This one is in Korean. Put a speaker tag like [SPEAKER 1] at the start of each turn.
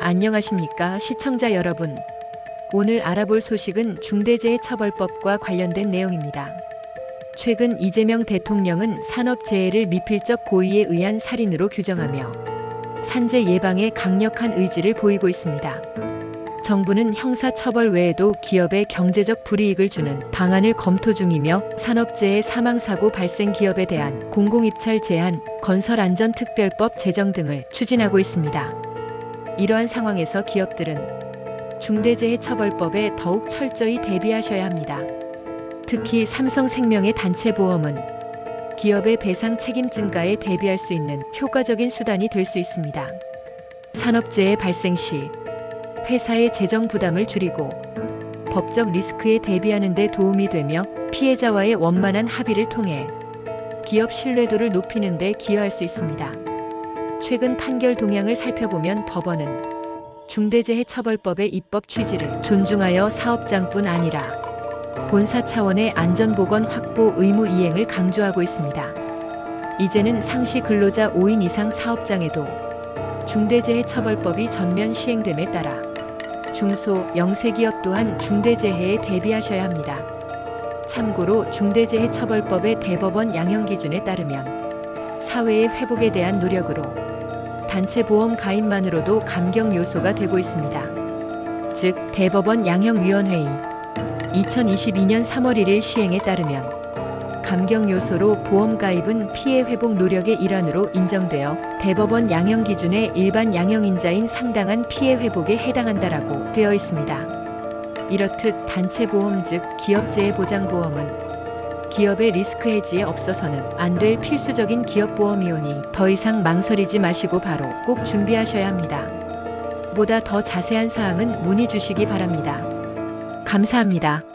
[SPEAKER 1] 안녕하십니까 시청자 여러분. 오늘 알아볼 소식은 중대재해처벌법과 관련된 내용입니다. 최근 이재명 대통령은 산업재해를 미필적 고의에 의한 살인으로 규정하며 산재 예방에 강력한 의지를 보이고 있습니다. 정부는 형사처벌 외에도 기업에 경제적 불이익을 주는 방안을 검토 중이며 산업재해 사망사고 발생 기업에 대한 공공입찰 제한, 건설안전특별법 제정 등을 추진하고 있습니다. 이러한 상황에서 기업들은 중대재해처벌법에 더욱 철저히 대비하셔야 합니다. 특히 삼성생명의 단체보험은 기업의 배상 책임 증가에 대비할 수 있는 효과적인 수단이 될 수 있습니다. 산업재해 발생 시 회사의 재정 부담을 줄이고 법적 리스크에 대비하는 데 도움이 되며 피해자와의 원만한 합의를 통해 기업 신뢰도를 높이는 데 기여할 수 있습니다. 최근 판결 동향을 살펴보면 법원은 중대재해처벌법의 입법 취지를 존중하여 사업장뿐 아니라 본사 차원의 안전보건 확보 의무 이행을 강조하고 있습니다. 이제는 상시 근로자 5인 이상 사업장에도 중대재해처벌법이 전면 시행됨에 따라 중소, 영세기업 또한 중대재해에 대비하셔야 합니다. 참고로 중대재해처벌법의 대법원 양형 기준에 따르면 사회의 회복에 대한 노력으로 단체 보험 가입만으로도 감경 요소가 되고 있습니다. 즉, 대법원 양형위원회의 2022년 3월 1일 시행에 따르면 감경 요소로 보험 가입은 피해 회복 노력의 일환으로 인정되어 대법원 양형 기준의 일반 양형인자인 상당한 피해 회복에 해당한다라고 되어 있습니다. 이렇듯 단체 보험 즉 기업재해 보장 보험은 기업의 리스크 해지에 없어서는 안 될 필수적인 기업 보험이오니 더 이상 망설이지 마시고 바로 꼭 준비하셔야 합니다. 보다 더 자세한 사항은 문의 주시기 바랍니다. 감사합니다.